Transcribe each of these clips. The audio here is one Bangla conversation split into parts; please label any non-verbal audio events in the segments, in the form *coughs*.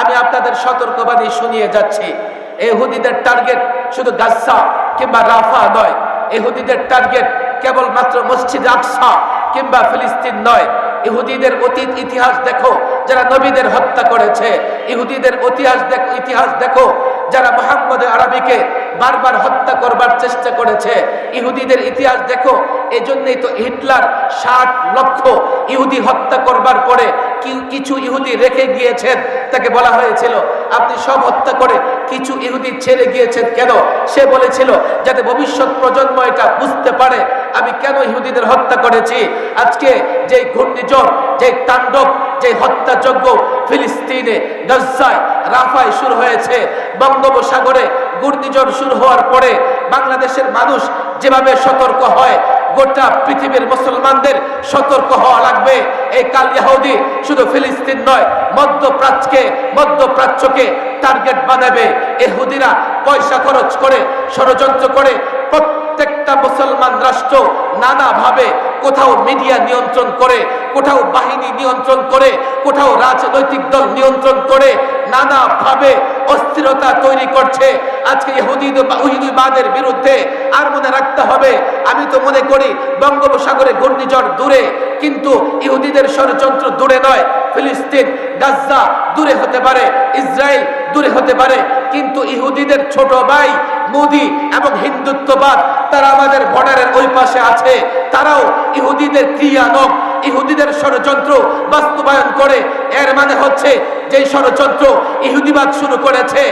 আমি আপনাদের সতর্কবাণী শুনিয়ে যাচ্ছি। এহুদিদের টার্গেট শুধু গাছা কিংবা রাফা নয়। এহুদিদের টার্গেট কেবলমাত্র মসজিদ আকসা কিংবা ফিলিস্তিন নয়। ইহুদিদের অতীত ইতিহাস দেখো, যারা নবীদের হত্যা করেছে। ইহুদিদের ইতিহাস দেখো ইতিহাস দেখো, যারা মোহাম্মদ আরবিকে বারবার হত্যা করবার চেষ্টা করেছে। ইহুদিদের ইতিহাস দেখো এই জন্যই তো হিটলার ষাট লক্ষ ইহুদি হত্যা করবার পরে কিছু ইহুদি রেখে গিয়েছেন? তাকে বলা হয়েছিল, আপনি সব হত্যা করে কিছু ইহুদি ছেড়ে গিয়েছেন কেন? সে বলেছিল, যাতে ভবিষ্যৎ প্রজন্ম এটা বুঝতে পারে, আমি কেন ইহুদিদের হত্যা করেছি? আজকে যে ঘূর্ণিঝড় যে তাণ্ডব যে হত্যাযজ্ঞ ফিলিস্তিনে, গাজ্জায়, রাফায় শুরু হয়েছে, বঙ্গোপসাগরে ঘূর্ণিঝড় শুরু হওয়ার পরে বাংলাদেশের মানুষ যেভাবে সতর্ক হয়, গোটা পৃথিবীর মুসলমানদের সতর্ক হওয়া লাগবে। এই কাল ইয়াহুদি শুধু ফিলিস্তিন নয় মধ্যপ্রাচ্যকে মধ্যপ্রাচ্যকে টার্গেট বানাবে। এহুদিরা পয়সা খরচ করে, ষড়যন্ত্র করে প্রত্যেকটা মুসলমান রাষ্ট্র নানাভাবে কোথাও মিডিয়া নিয়ন্ত্রণ করে, কোথাও বাহিনী নিয়ন্ত্রণ করে, কোথাও রাজনৈতিক দল নিয়ন্ত্রণ করে নানাভাবে অস্থিরতা তৈরি করছে। আজকে ইহুদিবাদের বিরুদ্ধে আর মনে রাখতে হবে। আমি তো মনে করি বঙ্গোপসাগরে ঘূর্ণিঝড় দূরে, কিন্তু ইহুদিদের ষড়যন্ত্র দূরে নয়। ফিলিস্তিন, গাজ্জা দূরে হতে পারে, ইসরায়েল দূরে হতে পারে। কিন্তু ইহুদিদের ছোট ভাই মোদি এবং হিন্দুত্ববাদ, তারা আমাদের বর্ডারের ওই পাশে আছে। তারাও ইহুদিদের ক্রিয়ানক ইহুদিদের ষড়যন্ত্র বাস্তবায়ন করে। এর মানে হচ্ছে যে ষড়যন্ত্র ইহুদিবাদ শুরু করেছে,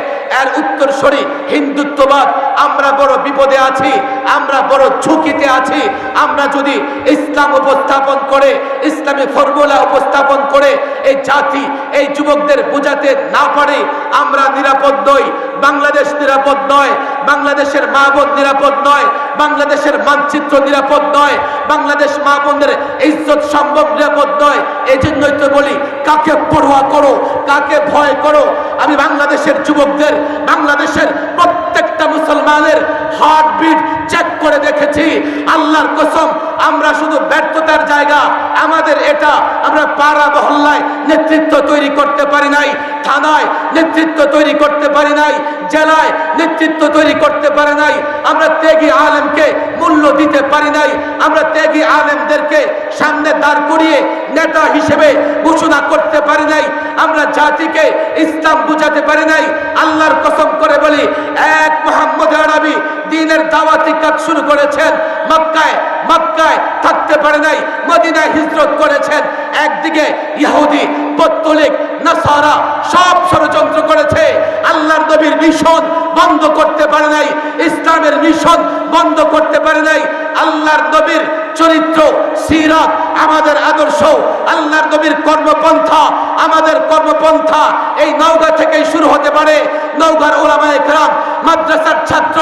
এর উত্তরসরি হিন্দুত্ববাদ। আমরা বড় বিপদে আছি, আমরা বড় ঝুঁকিতে আছি। আমরা যদি ইসলাম উপস্থাপন করে, ইসলামী ফর্মুলা উপস্থাপন করে এই জাতি, এই যুবকদের বোঝাতে না পারে, আমরা নিরাপদ নই। বাংলাদেশ নিরাপদ নয়, বাংলাদেশের মা বোন নিরাপদ নয়, বাংলাদেশের মানচিত্র নিরাপদ নয়, বাংলাদেশ মা বোনদের ইজ্জত সম্ভব নিরাপদ নয়। এই জন্যই তো বলি, কাকে পড়ুয়া করো কাকে ভয় করো? আমি বাংলাদেশের যুবকদের, বাংলাদেশের প্রত্যেকটা মুসলমানের হার্ট বিট চেক করে দেখেছি। আল্লাহর কসম, আমরা শুধু ব্যর্থতার জায়গা, আমাদের এটা আমরা পাড়া মহল্লায় নেতৃত্ব পারি নাই, থানায় নেতৃত্ব তৈরি করতে পারি নাই, জেলায় নেতৃত্ব তৈরি করতে পারি নাই, আমরা ত্যাগী আলেমকে মূল্য দিতে পারি নাই, আমরা ত্যাগী আলেমদেরকে সামনে দাঁড় করিয়ে নেতা হিসেবে ঘোষণা করতে পারি নাই, আমরা জাতিকে ইসলাম বুঝাতে পারি নাই, আল্লাহর কসম করে বলি, এক মোহাম্মদ আরবি দিনের দাওয়াতি কাজ শুরু করেছেন, মক্কায় মক্কায় থাকতে পারে নাই, মদিনায় হিজরত করেছেন, একদিকে ইহুদি, পত্তলিক নাসারা সব ষড়যন্ত্র করেছে। আল্লাহর নবীর মিশন বন্ধ করতে পারে নাই, ইসলামের মিশন বন্ধ করতে পারে নাই। আল্লাহর নবীর চরিত্র, সিরাত আমাদের আদর্শ। আল্লাহর নবীর কর্মপন্থা আমাদের কর্মপন্থা এই নওগাঁ থেকেই শুরু হতে পারে। নওগাঁর ওলামায়ে কেরাম মাদ্রাসার ছাত্র,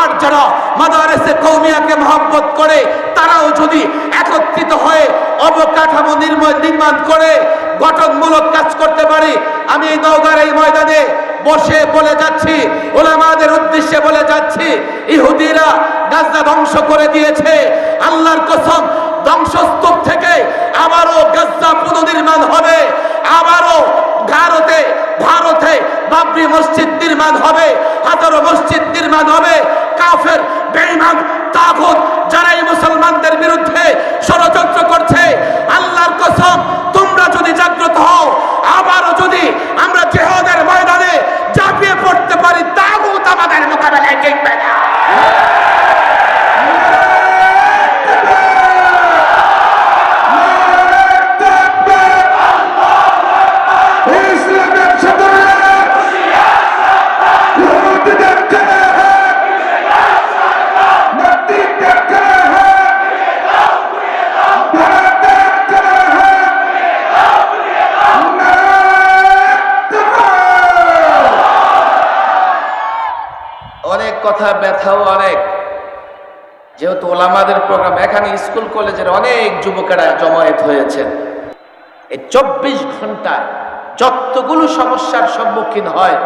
আর যারা মাদারেসে কৌমিয়াকে মহব্বত করে, তারাও যদি একত্রিত হয়ে অবকাঠামো নির্মাণ করে, গঠনমূলক কাজ করতে পারি, আমি এই নওগাঁর এই ময়দানে বসে বলে যাচ্ছি, ওলামাদের উদ্দেশ্যে বলে যাচ্ছি, ইহুদিরা গাজা ধ্বংস করে দিয়েছে, আল্লাহর কসম, ধ্বংসস্তূপ থেকে আবারও গাজা পুনর্নির্মাণ হবে। আবারও ভারতে ভারতে বাবরি মসজিদ নির্মাণ হবে। হাজারো মসজিদ নির্মাণ হবে। কাফের, বেঈমান, তাগুত যারা এই মুসলমানদের বিরুদ্ধে ষড়যন্ত্র করছে, আল্লাহর কসম, তোমরা যদি জাগ্রত হও, আবারও যদি আমরা জেহাদের ময়দানে ঝাঁপিয়ে পড়তে পারি, তাগুত আমাদের মোকাবেলায় টিকবে না ইসলামের সাথে ইহুদিদের ছেলে নাস্তিকদের ছেলে ভারতের ছেলে অনেক কথা ব্যথাও অনেক। যেহেতু ওলামাদের প্রোগ্রাম, এখানে স্কুল, কলেজের অনেক যুবকেরা জমায়েত হয়েছেন। এই চব্বিশ ঘন্টায় যতগুলো সমস্যার সম্মুখীন হয়,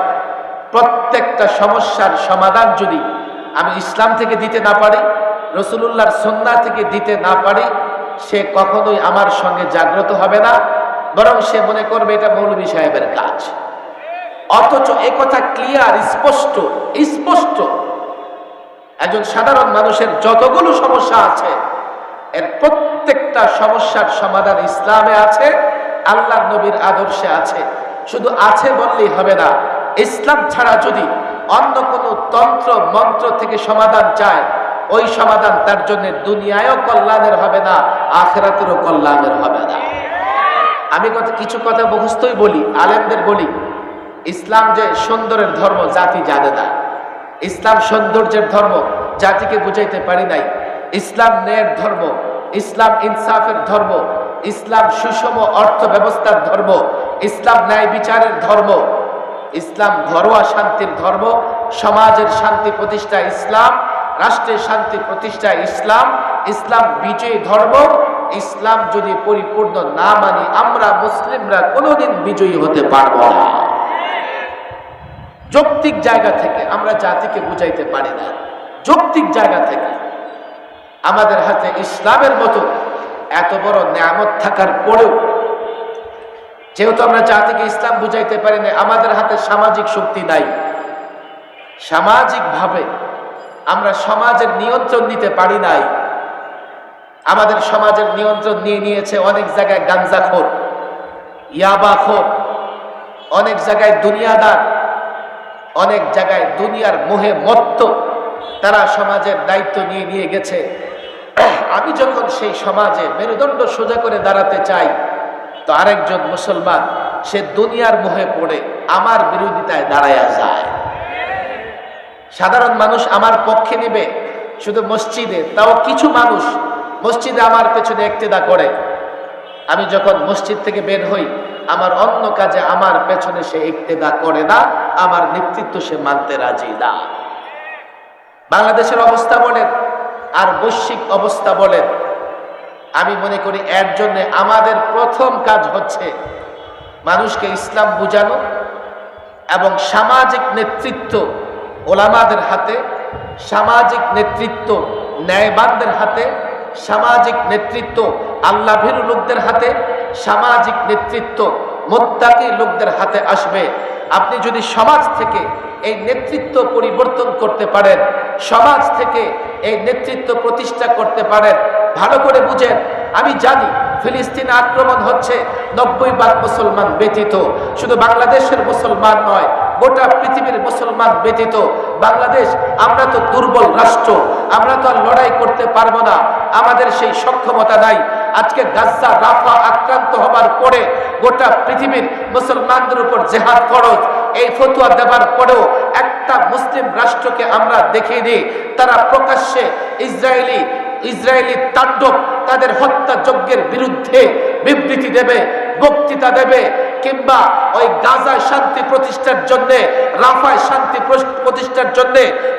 প্রত্যেকটা সমস্যার সমাধান যদি আমি ইসলাম থেকে দিতে না পারি, রসুলুল্লাহর সন্না থেকে দিতে না পারি, সে কখনোই আমার সঙ্গে জাগ্রত হবে না, বরং সে মনে করবে এটা মৌলভী সাহেবের কাজ। অথচ একথা ক্লিয়ার স্পষ্ট স্পষ্ট। একজন সাধারণ মানুষের যতগুলো সমস্যা আছে, এর প্রত্যেকটা সমস্যার সমাধান ইসলামে আছে আল্লাহ নবীর আদর্শে আছে। শুধু আছে বললেই হবে না, ইসলাম ছাড়া যদি অন্য কোনো তন্ত্র, মন্ত্র থেকে সমাধান চায়, ওই সমাধান তার জন্য দুনিয়ায়ও কল্যাণের হবে না, আখেরাতেরও কল্যাণের হবে না। আমি কথা কিছু কথা মুখস্থই বলি, আলেমদের বলি, ইসলাম যে সুন্দরের ধর্ম, জাতি জানে না। ইসলাম সৌন্দর্যের ধর্ম, জাতিকে বুঝাইতে পারি নাই। ইসলাম ন্যায়ের ধর্ম, ইসলাম ইনসাফের ধর্ম, ইসলাম সুষম অর্থ ব্যবস্থার ধর্ম, ইসলাম ন্যায় বিচারের ধর্ম, ইসলাম ঘরোয়া শান্তির ধর্ম, সমাজের শান্তি প্রতিষ্ঠা ইসলাম, রাষ্ট্রের শান্তি প্রতিষ্ঠা ইসলাম ইসলাম বিজয়ী ধর্ম, ইসলাম যদি পরিপূর্ণ না মানি, আমরা মুসলিমরা কোনোদিন বিজয়ী হতে পারব না। যৌক্তিক জায়গা থেকে আমরা জাতিকে বুঝাইতে পারি না। যৌক্তিক জায়গা থেকে আমাদের হাতে ইসলামের মতো এত বড় নিয়ামত থাকার পরেও যেহেতু আমরা জাতিকে ইসলাম বুঝাইতে পারি না, আমাদের হাতে সামাজিক শক্তি নাই। সামাজিকভাবে আমরা সমাজের নিয়ন্ত্রণ নিতে পারি নাই। আমাদের সমাজের নিয়ন্ত্রণ নিয়ে নিয়েছে অনেক জায়গায় গাঞ্জাখোর ইয়াবাখোর, অনেক জায়গায় দুনিয়াদার অনেক জায়গায় দুনিয়ার মোহে মত্ত তারা সমাজের দায়িত্ব নিয়ে নিয়ে গেছে। আমি যখন সেই সমাজে মেরুদণ্ড সোজা করে দাঁড়াতে চাই, তো আরেকজন মুসলমান সে দুনিয়ার মোহে পড়ে, আমার বিরোধিতায় দাঁড়ায়া যায়। সাধারণ মানুষ আমার পক্ষে নেবে, শুধু মসজিদে, তাও কিছু মানুষ মসজিদে আমার পেছনে একতেদা করে। আমি যখন মসজিদ থেকে বের হই আমার অন্য কাজে আমার পেছনে সে একতেদা করে না, আমার নেতৃত্ব সে মানতে রাজি না। বাংলাদেশের অবস্থা বলেন, আর বৈশ্বিক অবস্থা বলেন, আমি মনে করি এর জন্য আমাদের প্রথম কাজ হচ্ছে মানুষকে ইসলাম বুঝানো এবং সামাজিক নেতৃত্ব ওলামাদের হাতে, সামাজিক নেতৃত্ব ন্যায়বানদের হাতে সামাজিক নেতৃত্ব আল্লাভীর লোকদের হাতে, সামাজিক নেতৃত্ব মোত্তাকি লোকদের হাতে আসবে। আপনি যদি সমাজ থেকে এই নেতৃত্ব পরিবর্তন করতে পারেন, সমাজ থেকে এই নেতৃত্ব প্রতিষ্ঠা করতে পারেন, ভালো করে বুঝেন। আমি জানি ফিলিস্তিন আক্রমণ হচ্ছে নব্বই ভাগ মুসলমান ব্যতীত। শুধু বাংলাদেশের মুসলমান নয় গোটা পৃথিবীর মুসলমান ব্যতীত বাংলাদেশ, আমরা তো দুর্বল রাষ্ট্র, আমরা তো আর লড়াই করতে পারব না। আমাদের সেই সক্ষমতা নাই। আজকে গাজ্জা, রাফা আক্রান্ত হবার পরে গোটা পৃথিবীর মুসলমানদের উপর জেহাদ খরচ এই ফতুয়া দেবার পরেও একটা মুসলিম রাষ্ট্রকে আমরা দিই। তারা প্রকাশ্যে ইসরায়েলি ইসরায়েলি তাণ্ডব, তাদের হত্যা যজ্ঞের বিরুদ্ধে বিবৃতি দেবে, বক্তৃতা দেবে। কিংবা ওই গাজায় শান্তি প্রতিষ্ঠার জন্য, রাফায় শান্তি প্রতিষ্ঠার জন্য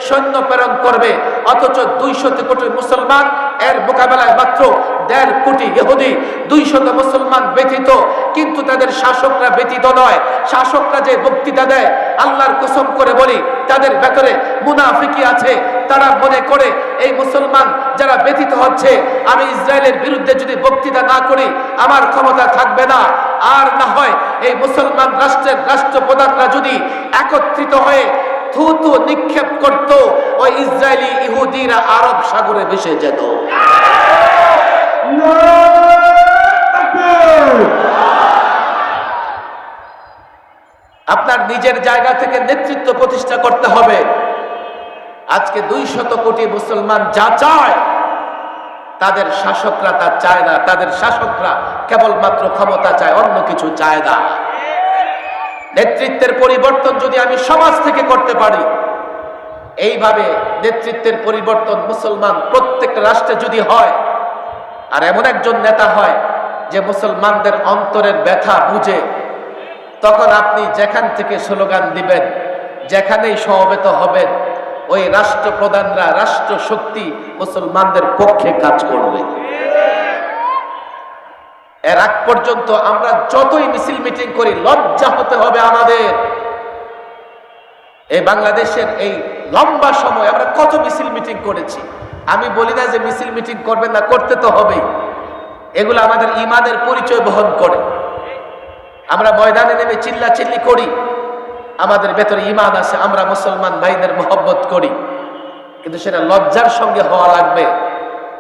সৈন্য প্রেরণ করবে। অথচ দুইশত কোটি মুসলমান এর মোকাবেলায় মাত্র দেড় কোটি ইহুদি, দুইশত মুসলমান ব্যতীত, কিন্তু তাদের শাসকরা ব্যতীত নয়। শাসকরা যে বক্তৃতা দেয়, আল্লাহর কসম করে বলি, তাদের ভেতরে মুনাফিকি আছে। তারা মনে করে, এই মুসলমান যারা ব্যতীত হচ্ছে, আমি ইসরায়েলের বিরুদ্ধে যদি বক্তৃতা না করি, আমার ক্ষমতা থাকবে না। আর না হয়, এই মুসলমান রাষ্ট্রের রাষ্ট্রপ্রধানরা যদি একত্রিত হয়ে থুতু নিক্ষেপ করত, ওই ইসরায়েলি ইহুদিরা আরব সাগরে ভেসে যেত। আপনার নিজের জায়গা থেকে নেতৃত্ব প্রতিষ্ঠা করতে হবে। আজকে দুই শত কোটি মুসলমান যা চায়, তাদের শাসকরা তা চায় না, তাদের শাসকরা কেবলমাত্র ক্ষমতা চায়, অন্য কিছু চায় না। নেতৃত্বের পরিবর্তন যদি আমি সমাজ থেকে করতে পারি, এইভাবে নেতৃত্বের পরিবর্তন মুসলমান প্রত্যেক রাষ্ট্রে যদি হয়, আর এমন একজন নেতা হয় যে মুসলমানদের অন্তরের ব্যথা বুঝে, তখন আপনি যেখান থেকে স্লোগান দিবেন, যেখানেই সমবেত হবেন, ওই রাষ্ট্রপ্রধানরা রাষ্ট্র শক্তি মুসলমানদের পক্ষে কাজ করবে। এর আগ পর্যন্ত আমরা যতই মিছিল মিটিং করি, লজ্জা হতে হবে আমাদের। এই বাংলাদেশের এই লম্বা সময় আমরা কত মিছিল মিটিং করেছি? আমি বলি না যে মিছিল মিটিং করবেন না, করতে তো হবেই। এগুলো আমাদের ইমানের পরিচয় বহন করে। আমরা ময়দানে নেমে চিল্লা চিল্লি করি। আমাদের ভেতরে ইমান আছে, আমরা মুসলমান ভাইদের মোহব্বত করি। কিন্তু সেটা লজ্জার সঙ্গে হওয়া লাগবে।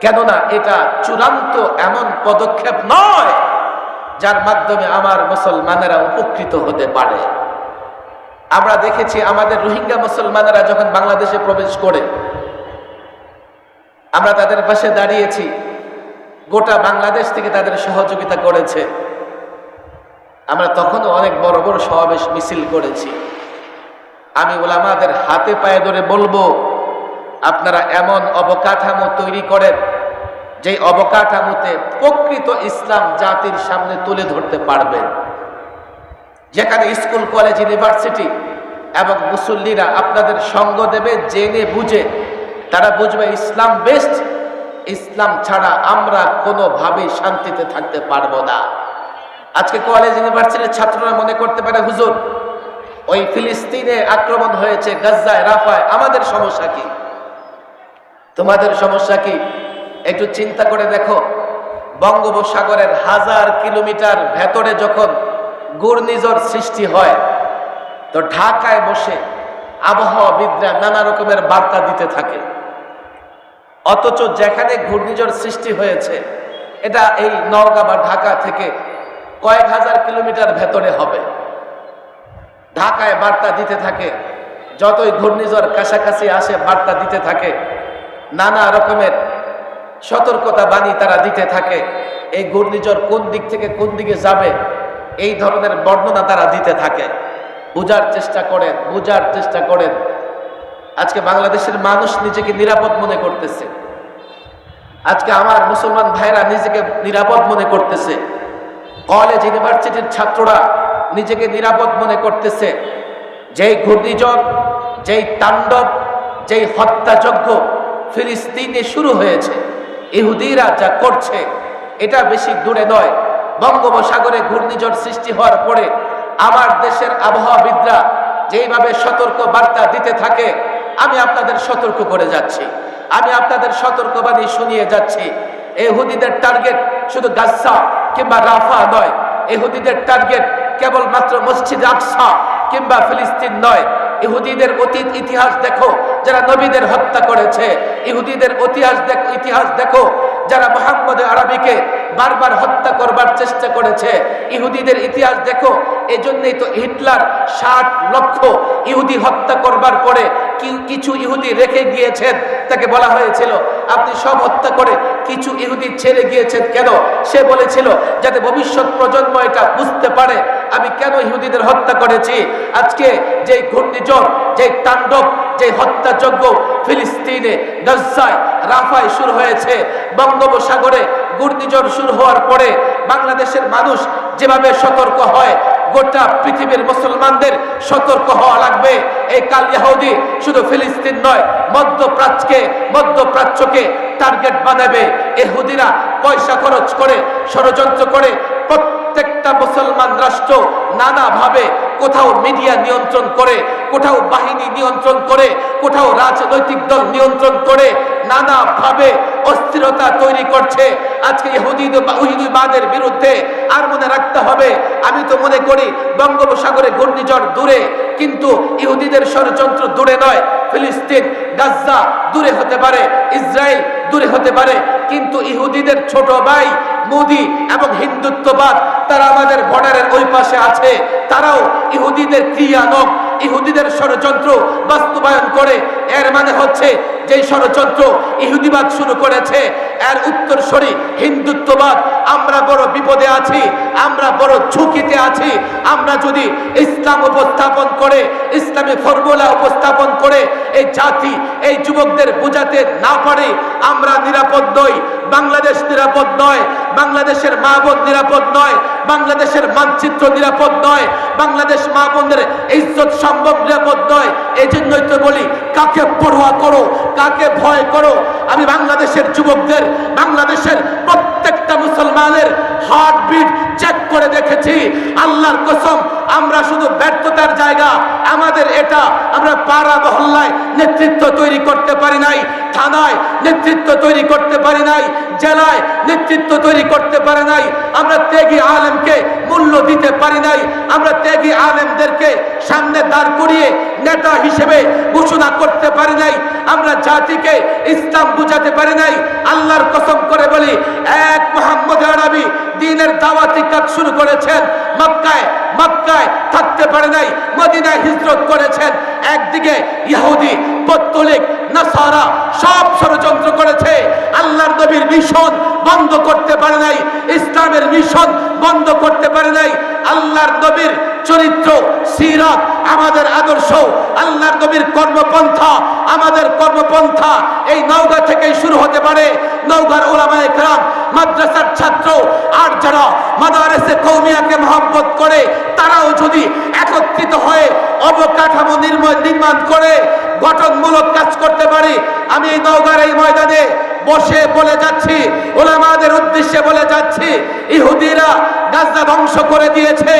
কেননা এটা চূড়ান্ত এমন পদক্ষেপ নয় যার মাধ্যমে আমার মুসলমানেরা উপকৃত হতে পারে। আমরা দেখেছি আমাদের রোহিঙ্গা মুসলমানেরা যখন বাংলাদেশে প্রবেশ করে, আমরা তাদের পাশে দাঁড়িয়েছি, গোটা বাংলাদেশ থেকে তাদের সহযোগিতা করেছে। আমরা তখনও অনেক বড় বড় সমাবেশ মিছিল করেছি। আমি ওলামাদের হাতে পায়ে ধরে বলব আপনারা এমন অবকাঠামো তৈরি করেন যে অবকাঠামোতে প্রকৃত ইসলাম জাতির সামনে তুলে ধরতে পারবেন। যেখানে স্কুল, কলেজ, ইউনিভার্সিটি এবং মুসল্লিরা আপনাদের সঙ্গ দেবে, জেনে বুঝে। তারা বুঝবে ইসলাম বেস্ট, ইসলাম ছাড়া আমরা কোনোভাবেই শান্তিতে থাকতে পারব না। আজকে কলেজ, ইউনিভার্সিটির ছাত্ররা মনে করতে পারে, হুজুর, ওই ফিলিস্তিনে আক্রমণ হয়েছে, গাজ্জায়, রাফায়, আমাদের সমস্যা কি? তোমাদের সমস্যা কি? একটু চিন্তা করে দেখো। বঙ্গোপসাগরের হাজার কিলোমিটার ভেতরে যখন ঘূর্ণিঝড় সৃষ্টি হয়, তো ঢাকায় বসে আবহাওয়াবিদরা নানা রকমের বার্তা দিতে থাকে। অথচ যেখানে ঘূর্ণিঝড় সৃষ্টি হয়েছে, এটা এই নওগাঁ বা ঢাকা থেকে কয়েক হাজার কিলোমিটার ভেতরে হবে। ঢাকায় বার্তা দিতে থাকে, যতই ঘূর্ণিঝড় কাছাকাছি আসে, বার্তা দিতে থাকে নানা রকমের সতর্কতা বাণী তারা দিতে থাকে। এই ঘূর্ণিঝড় কোন দিক থেকে কোন দিকে যাবে, এই ধরনের বর্ণনা তারা দিতে থাকে। বোঝার চেষ্টা করেন, বোঝার চেষ্টা করেন। আজকে বাংলাদেশের মানুষ নিজেকে নিরাপদ মনে করতেছে। আজকে আমার মুসলমান ভাইরা নিজেকে নিরাপদ মনে করতেছে। কলেজ, ইউনিভার্সিটির ছাত্ররা নিজেকে নিরাপদ মনে করতেছে। যেই ঘূর্ণিঝড়, যেই তাণ্ডব, যেই হত্যাযজ্ঞ ফিলিস্তিনে শুরু হয়েছে। ইহুদিরা যা করছে, এটা বেশি দূরে নয়। বঙ্গোপসাগরে ঘূর্ণিঝড় সৃষ্টি হওয়ার পরে আমার দেশের আবহাওয়াবিদরা যেইভাবে সতর্ক বার্তা দিতে থাকে, আমি আপনাদের সতর্ক করে যাচ্ছি। আমি আপনাদের সতর্কবাণী শুনিয়ে যাচ্ছি। এহুদিদের টার্গেট শুধু গাজ্জা কিংবা রাফা নয়। এহুদিদের টার্গেট কেবলমাত্র মসজিদ আকসা কিংবা ফিলিস্তিন নয়। ইহুদিদের অতীত ইতিহাস দেখো, যারা নবীদের হত্যা করেছে। ইহুদিদের ইতিহাস দেখো ইতিহাস দেখো, যারা মোহাম্মদ আরবিকে বারবার হত্যা করবার চেষ্টা করেছে। ইহুদিদের ইতিহাস দেখো এই জন্যই তো হিটলার ষাট লক্ষ ইহুদি হত্যা করবার পরে কিছু ইহুদি রেখে গিয়েছেন? তাকে বলা হয়েছিল, আপনি সব হত্যা করে কিছু ইহুদি ছেড়ে গিয়েছেন কেন? সে বলেছিল, যাতে ভবিষ্যৎ প্রজন্ম এটা বুঝতে পারে। আমি কেন ইহুদিদের হত্যা করেছি? আজকে যে ঘূর্ণিঝড় যে তাণ্ডব যে হত্যাযজ্ঞ ফিলিস্তিনে, গাজ্জায়, রাফায় শুরু হয়েছে, বঙ্গোপসাগরে ঘূর্ণিঝড় শুরু হওয়ার পরে বাংলাদেশের মানুষ যেভাবে সতর্ক হয়, গোটা পৃথিবীর মুসলমানদের সতর্ক হওয়া লাগবে। এই কাল ইহুদি শুধু ফিলিস্তিন নয় মধ্যপ্রাচ্যকে মধ্যপ্রাচ্যকে টার্গেট বানাবে। এহুদিরা পয়সা খরচ করে, ষড়যন্ত্র করে প্রত্যেকটা মুসলমান রাষ্ট্র নানাভাবে কোথাও মিডিয়া নিয়ন্ত্রণ করে, কোথাও বাহিনী নিয়ন্ত্রণ করে, কোথাও রাজনৈতিক দল নিয়ন্ত্রণ করে, নানাভাবে অস্থিরতা তৈরি করছে। আজকে ইহুদিবাদের বিরুদ্ধে আর মনে রাখতে হবে। আমি তো মনে করি বঙ্গোপসাগরে ঘূর্ণিঝড় দূরে, কিন্তু ইহুদিদের ষড়যন্ত্র দূরে নয়। ফিলিস্তিন, গাজ্জা দূরে হতে পারে, ইসরায়েল দূরে হতে পারে, কিন্তু ইহুদিদের ছোট ভাই মোদি এবং হিন্দুত্ববাদ তারা আমাদের বর্ডারের ওই পাশে আছে। তারাও ইহুদিদের ক্রিয়ানক ইহুদিদের ষড়যন্ত্র বাস্তবায়ন করে। এর মানে হচ্ছে যে ষড়যন্ত্র ইহুদিবাদ শুরু করেছে, এর উত্তরসরি হিন্দুত্ববাদ। আমরা বড় বিপদে আছি, আমরা বড় ঝুঁকিতে আছি। আমরা যদি ইসলাম উপস্থাপন করে, ইসলামী ফর্মুলা উপস্থাপন করে এই জাতি, এই যুবকদের বোঝাতে না পারে, আমরা নিরাপদ নই। বাংলাদেশ নিরাপদ নয়, বাংলাদেশের মা বোন নিরাপদ নয়, বাংলাদেশের মানচিত্র নিরাপদ নয়, বাংলাদেশ মা বোনদের ইজ্জত সম্ভব নিরাপদ নয়। এই জন্যই তো বলি, কাকে পড়ুয়া করো কাকে ভয় করো? আমি বাংলাদেশের যুবকদের বাংলাদেশের প্রত্যেকটা মুসলমানের হার্টবিট চেক করে দেখেছি। আল্লাহর কসম, আমরা শুধু ব্যর্থতার জায়গা, আমাদের এটা আমরা পাড়া মহল্লায় নেতৃত্ব তৈরি করতে পারি নাই, থানায় নেতৃত্ব তৈরি করতে পারি নাই, জেলায় নেতৃত্ব তৈরি করতে পারি নাই, আমরা ত্যাগী আলেমকে মূল্য দিতে পারি নাই, আমরা ত্যাগী আলেমদেরকে সামনে দাঁড় করিয়ে নেতা হিসেবে ঘোষণা করতে পারি নাই, আমরা জাতিকে ইসলাম বুঝাতে পারি নাই, আল্লাহর কসম করে বলি, এক মোহাম্মদ আরবি দিনের দাওয়াতি কাজ শুরু করেছেন। মক্কায় মক্কায় থাকতে পারে নাই, মদিনায় হিজরত করেছেন। একদিকে ইহুদি, পত্তলিক, নাসারা, সব ষড়যন্ত্র করেছে। আল্লাহর নবীর মিশন বন্ধ করতে পারে নাই, ইসলামের মিশন বন্ধ করতে পারে নাই। আল্লাহর নবীর চরিত্র, সিরত আমাদের আদর্শ। আল্লাহর নবীর কর্মপন্থা আমাদের কর্মপন্থা। এই নওগাঁ থেকেই শুরু হতে পারে। নওগাঁর ওলামায় গ্রাম মাদ্রাসার ছাত্র, আর যারা মাদারেসে কৌমিয়াকে মহব্বত করে তারাও যদি একত্রিত হয়ে অবকাঠামো নির্মাণ নির্মাণ করে গঠনমূলক কাজ করতে পারি, আমি নওগাঁর এই ময়দানে বসে বলে যাচ্ছি, ওলামাদের উদ্দেশ্যে বলে যাচ্ছি, ইহুদিরা গাজা ধ্বংস করে দিয়েছে,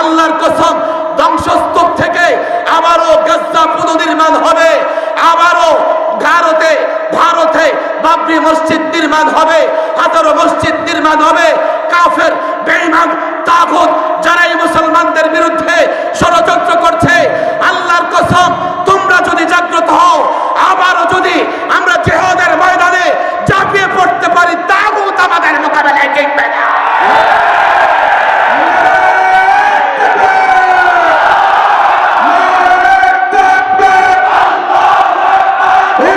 আল্লাহর কসম ধ্বংসস্তূপ থেকে আবারও গাজা পুনর্নির্মাণ হবে আবারও ভারতে ভারতে বাবরি মসজিদ নির্মাণ হবে, হাজারো মসজিদ নির্মাণ হবে, কাফের, বেঈমান, তাগুত যারা এই মুসলমানদের বিরুদ্ধে ষড়যন্ত্র করছে, আল্লাহর কসম যদি জাগ্রত হও, আবারও যদি আমরা জেহাদের ময়দানে ঝাঁপিয়ে পড়তে পারি, তাও আমাদের মোকাবেলায় টিকবে না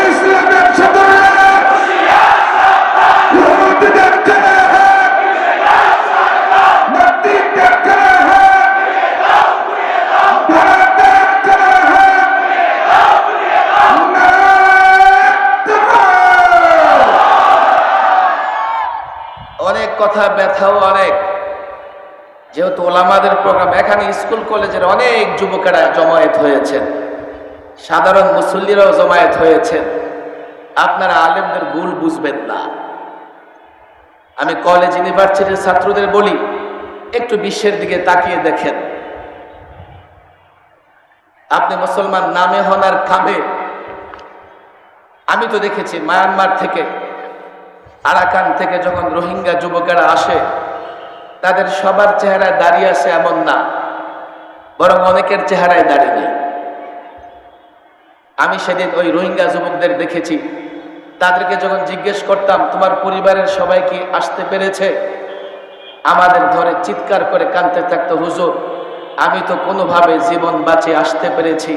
ইসলামের সাথে ইহুদিদের ছেলে নাস্তিকদের ছেলে ভারতের ছেলে অনেক কথা ব্যথাও অনেক ওলামাদের প্রোগ্রাম এখানে স্কুল, কলেজের অনেক যুবকেরা জমায়েত হয়েছেন। সাধারণ মুসল্লিরাও জমায়েত হয়েছেন। আপনারা আলেমদের ভুল বুঝবেন না। আমি কলেজ ইউনিভার্সিটির ছাত্রদের বলি, একটু বিশ্বের দিকে তাকিয়ে দেখেন। আপনি মুসলমান, নামে হন আর কামে আমি তো দেখেছি, মায়ানমার থেকে, আরাকান থেকে যখন রোহিঙ্গা যুবকেরা আসে তাদের সবার চেহারায় দাঁড়িয়ে আছে এমন না। বরং অনেকের চেহারায় দাঁড়িয়ে নেই। আমি সেদিন ওই রোহিঙ্গা যুবকদের দেখেছি। তাদেরকে যখন জিজ্ঞেস করতাম, তোমার পরিবারের সবাই কি আসতে পেরেছে? আমাদের ধরে চিৎকার করে কানতে থাকতো, হুজুর, আমি তো কোনোভাবে জীবন বাঁচে আসতে পেরেছি।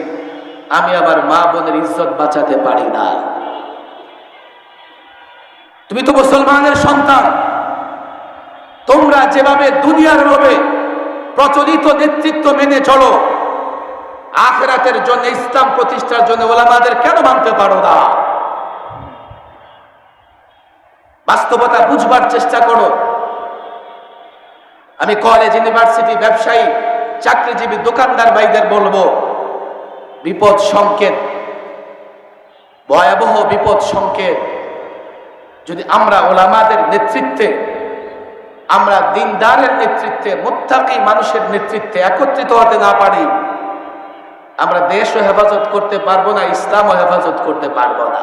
আমি আমার মা বোনের ইজ্জত বাঁচাতে পারি না তুমি তো মুসলমানের সন্তান। তোমরা যেভাবে দুনিয়ার লোভে প্রচলিত নেতৃত্ব মেনে চলো, আখেরাতের জন্য, ইসলাম প্রতিষ্ঠার জন্য ওলামাদের কেন মানতে পারো না? বাস্তবতা বুঝবার চেষ্টা করো। আমি কলেজ ইউনিভার্সিটি ব্যবসায়ী, চাকরিজীবী, দোকানদার ভাইদের বলব, বিপদ সংকেত, ভয়াবহ বিপদ সংকেত, যদি আমরা ওলামাদের নেতৃত্বে আমরা দিনদারের নেতৃত্বে, মোত্তাকি মানুষের নেতৃত্বে একত্রিত হতে না পারি। আমরা দেশও হেফাজত করতে পারব না, ইসলামও হেফাজত করতে পারব না।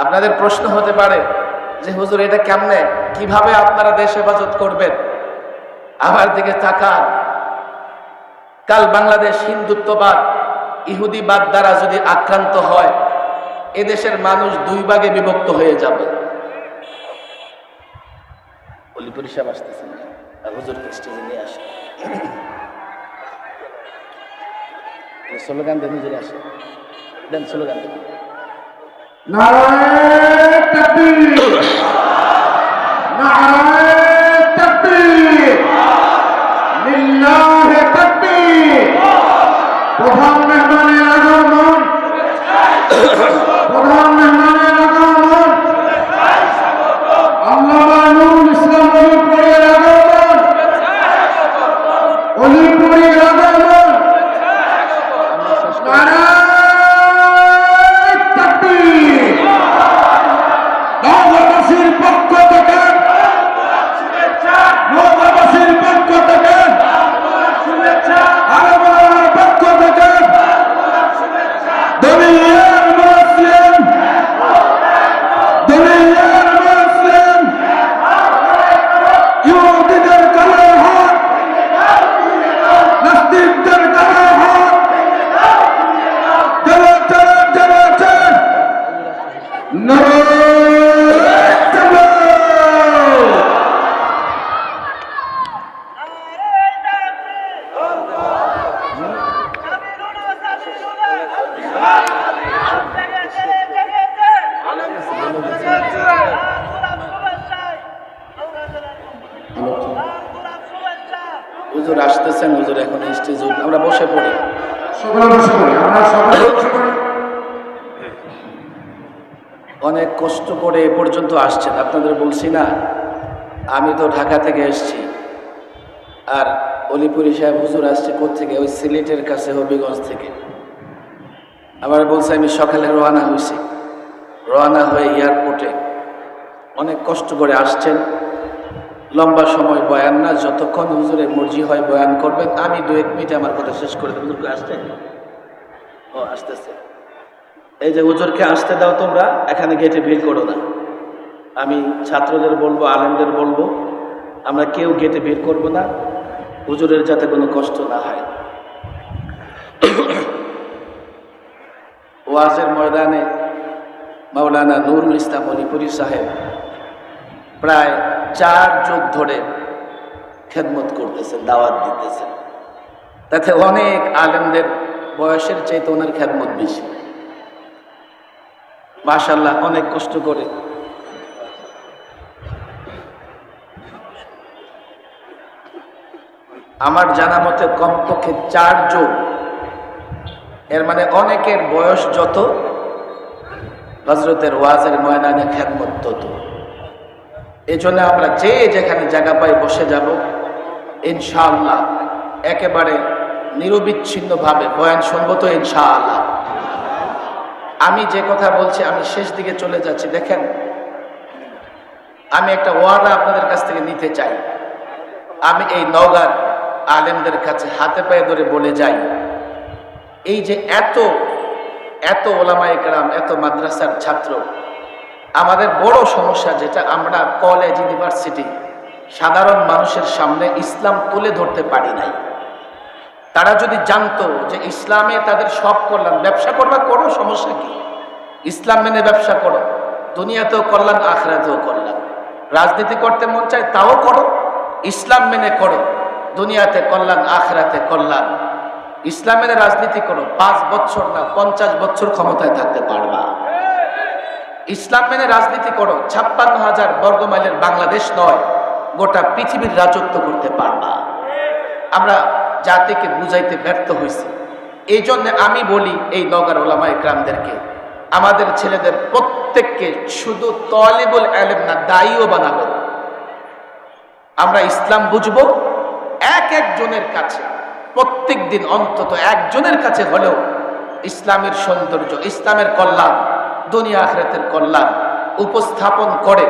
আপনাদের প্রশ্ন হতে পারে যে, হুজুর, এটা কেমনে? কীভাবে আপনারা দেশ হেফাজত করবেন? আমার দিকে তাকান। কাল বাংলাদেশ হিন্দুত্ববাদ, ইহুদিবাদ দ্বারা যদি আক্রান্ত হয়, এদেশের মানুষ দুই ভাগে বিভক্ত হয়ে যাবে। অলিপুরি সাহেব আসতেছেন হুজুরকে স্টেজে নিয়ে আসে। স্লোগান দেন হুজুরে আসে। দেন স্লোগান। দেন নারায়ণ তাকবীর লিল্লাহি তাকবীর প্রধান মেহমানের আগমন প্রধান মেহমানের আগমন আল্লামা নুরুল ইসলাম অলিপুরের আগমন অলিপুরের আগমন নারায়ণ তাকবীর নগরবাসীর আসতেছেন হুজুর এখন স্টেজ আমরা বসে পড়ি সকলে বসে পড়ি আমরা সকলে বসে পড়ি অনেক কষ্ট করে এ পর্যন্ত আসছেন। আপনাদের বলছি না, আমি তো ঢাকা থেকে এসেছি। আর অলিপুরি সাহেব হুজুর আসছে থেকে ওই সিলেটের কাছে, হবিগঞ্জ থেকে। আবার বলছে, আমি সকালে রওনা হয়েছি। রওনা হয়ে এয়ারপোর্টে অনেক কষ্ট করে আসছেন। লম্বা সময় বয়ান না, যতক্ষণ হুজুরে মর্জি হয় বয়ান করবেন। আমি দু এক মিনিটে আমার কথা শেষ করে দেবো। আসতে ও, আসতেছে। এই যে হুজুরকে আসতে দাও তোমরা, এখানে গেটে ভিড় করো না। আমি ছাত্রদের বলব, আলেমদের বলব, আমরা কেউ গেটে ভিড় করব না। হুজুরের যাতে কোনো কষ্ট না হয়। *coughs* ওয়াজের ময়দানে মাওলানা নুরুল ইসলাম অলিপুরি সাহেব প্রায় চার যুগ ধরে খেদমত করতেছেন, দাওয়াত দিতেছেন। তাতে অনেক আলেমদের বয়সের চাইতে ওনার খেদমত বেশি। মাশাল্লাহ অনেক কষ্ট করে। আমার জানা মতে কমপক্ষে চার যোগ এর মানে অনেকের বয়স যত হজরতের ওয়াজের ময়দানে খ্যাতমত তত। এই জন্য আমরা যে যেখানে জায়গা পাই বসে যাব। ইনশাআল্লাহ, একেবারে নিরবিচ্ছিন্নভাবে বয়ান শুনব তো ইনশাআল্লাহ। আমি যে কথা বলছি, আমি শেষ দিকে চলে যাচ্ছি। দেখেন, আমি একটা ওয়াদা আপনাদের কাছ থেকে নিতে চাই। আমি এই নওগাঁর আলেমদের কাছে হাতে পায়ে ধরে বলে যাই, এই যে এত এত ওলামা একরাম এত মাদ্রাসার ছাত্র, আমাদের বড় সমস্যা যেটা আমরা কলেজ ইউনিভার্সিটি সাধারণ মানুষের সামনে ইসলাম তুলে ধরতে পারি নাই। তারা যদি জানতো যে ইসলামে তাদের সব করলাম ব্যবসা করবা করো সমস্যা কি? ইসলাম মেনে ব্যবসা করো, দুনিয়াতেও করলাম আখরাতেও করলাম রাজনীতি করতে মন চায় তাও করো, ইসলাম মেনে করো, দুনিয়াতে করলাম আখরাতে কল্যাণ। ইসলাম মেনে রাজনীতি করো, পাঁচ বছর না পঞ্চাশ বছর ক্ষমতায় থাকতে পারবা। ইসলাম মেনে রাজনীতি করো, ছাপ্পান্ন হাজার বর্গমাইলের বাংলাদেশ নয়, গোটা পৃথিবীর রাজত্ব করতে পারবা। আমরা জাতিকে বুঝাইতে ব্যর্থ হয়েছে এই জন্য আমি বলি এই নগর ওলামা ইকরামদেরকে আমাদের ছেলেদের প্রত্যেককে শুধু তলিবুল আলেম না দায়ীও বানাবেন আমরা ইসলাম বুঝব এক একজনের কাছে প্রত্যেক দিন অন্তত একজনের কাছে হলেও ইসলামের সৌন্দর্য, ইসলামের কল্যাণ, দুনিয়া আখরাতের কল্যাণ উপস্থাপন করে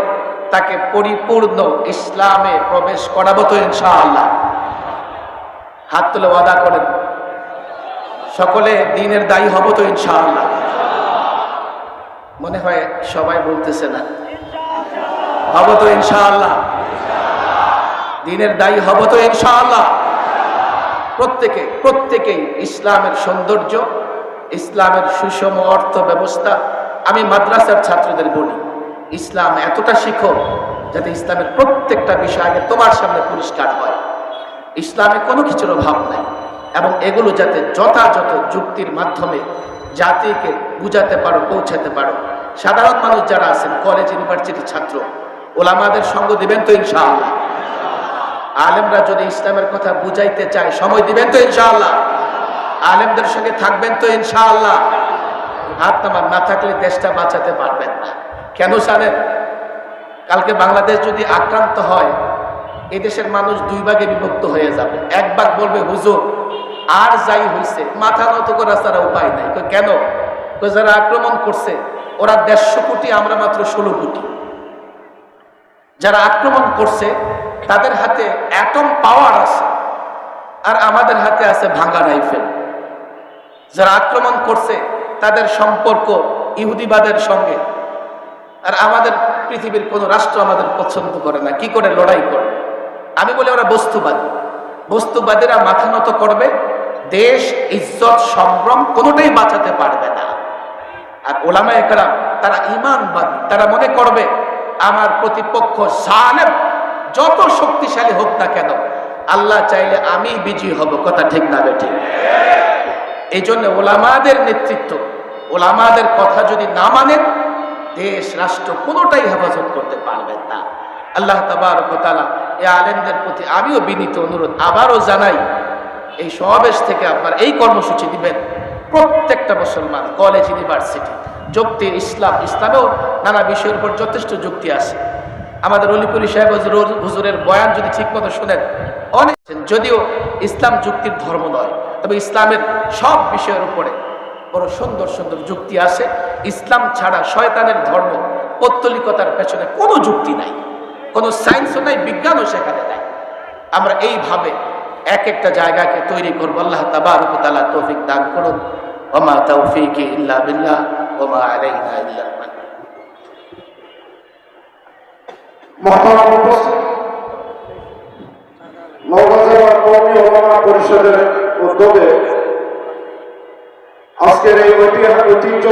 তাকে পরিপূর্ণ ইসলামে প্রবেশ করাবো তো ইনশাআল্লাহ। হাত তুলে ওয়াদা করেন। সকলে দিনের দায়ী হব তো ইনশাআল্লাহ। মনে হয় সবাই বলতেছে না। হব তো ইনশাআল্লাহ। দিনের দায়ী হব তো ইনশাআল্লাহ। প্রত্যেকে, প্রত্যেকেই ইসলামের সৌন্দর্য, ইসলামের সুষম অর্থ ব্যবস্থা আমি মাদ্রাসার ছাত্রদের বলি, ইসলাম এতটা শিখো যাতে ইসলামের প্রত্যেকটা বিষয় আগে তোমার সামনে পরিষ্কার হয়। ইসলামে কোনো কিছুর অভাব নাই। এবং এগুলো যাতে যথাযথ যুক্তির মাধ্যমে জাতিকে বুঝাতে পারো, পৌঁছাতে পারো। সাধারণ মানুষ যারা আছেন কলেজ ইউনিভার্সিটির ছাত্র, ওলামাদের সঙ্গ দিবেন তো ইনশাআল্লাহ। আলেমরা যদি ইসলামের কথা বুঝাইতে চায়, সময় দিবেন তো ইনশাআল্লাহ। আলেমদের সঙ্গে থাকবেন তো ইনশাআল্লাহ। হাত নামান না থাকলে দেশটা বাঁচাতে পারবেন না। কেন জানেন? কালকে বাংলাদেশ যদি আক্রান্ত হয় এই দেশের মানুষ দুই ভাগে বিভক্ত হয়ে যাবে। এক ভাগ বলবে, হুজুর, আর যাই হয়েছে মাথা নত করা ছাড়া উপায় নাই। কেন? যারা আক্রমণ করছে, ওরা দেড়শো কোটি, আমরা মাত্র ষোলো কোটি। যারা আক্রমণ করছে, তাদের হাতে অ্যাটম পাওয়ার আছে, আর আমাদের হাতে আছে ভাঙা রাইফেল যারা আক্রমণ করছে, তাদের সম্পর্ক ইহুদিবাদের সঙ্গে, আর আমাদের পৃথিবীর কোনো রাষ্ট্র আমাদের পছন্দ করে না। কি করে? লড়াই করে। আমি বলি ওরা বস্তুবাদী। বস্তুবাদীরা মাথা নত করবে, দেশ, ইজ্জত, সম্ভ্রম কোনোটাই বাঁচাতে পারবে না। আর ওলামা একরাম তারা ইমানবাদী তারা মনে করবে, আমার প্রতিপক্ষ জালেম, যত শক্তিশালী হোক না কেন, আল্লাহ চাইলে আমি বিজয়ী হব, কথা ঠিক না বে ঠিক এই জন্য ওলামাদের নেতৃত্ব, ওলামাদের কথা যদি না মানেন, দেশ, রাষ্ট্র কোনোটাই হেফাজত করতে পারবেন না। আল্লাহ তাবারকতালা এই আলেমদের প্রতি আমিও বিনীত অনুরোধ, আবারও জানাই, এই সমাবেশ থেকে আপনার এই কর্মসূচি দিবেন প্রত্যেকটা মুসলমান, কলেজ, ইউনিভার্সিটি যুক্তি ইসলাম, ইসলামেও নানা বিষয়ের উপর যথেষ্ট যুক্তি আছে। আমাদের অলিপুরি সাহেব হুজুর- হুজুরের বয়ান যদি ঠিকমতো শোনেন, অনেক যদিও ইসলাম যুক্তির ধর্ম নয়, তবে ইসলামের সব বিষয়ের উপরে বড় সুন্দর সুন্দর যুক্তি আছে। ইসলাম ছাড়া শয়তানের ধর্ম, পত্তলিকতার পেছনে কোনো যুক্তি নাই। কোনো সায়েন্সও নাই, বিজ্ঞানও সেখানে নাই। আমরা এইভাবে এক একটা জায়গাকে তৈরি করব। আল্লাহ তাআলা তৌফিক দান করুন। ওমা তৌফিক ইল্লা বিল্লাহ ওমা ইল্লা পরিষদের উদ্যোগে আজকের এই ঐতিহ্য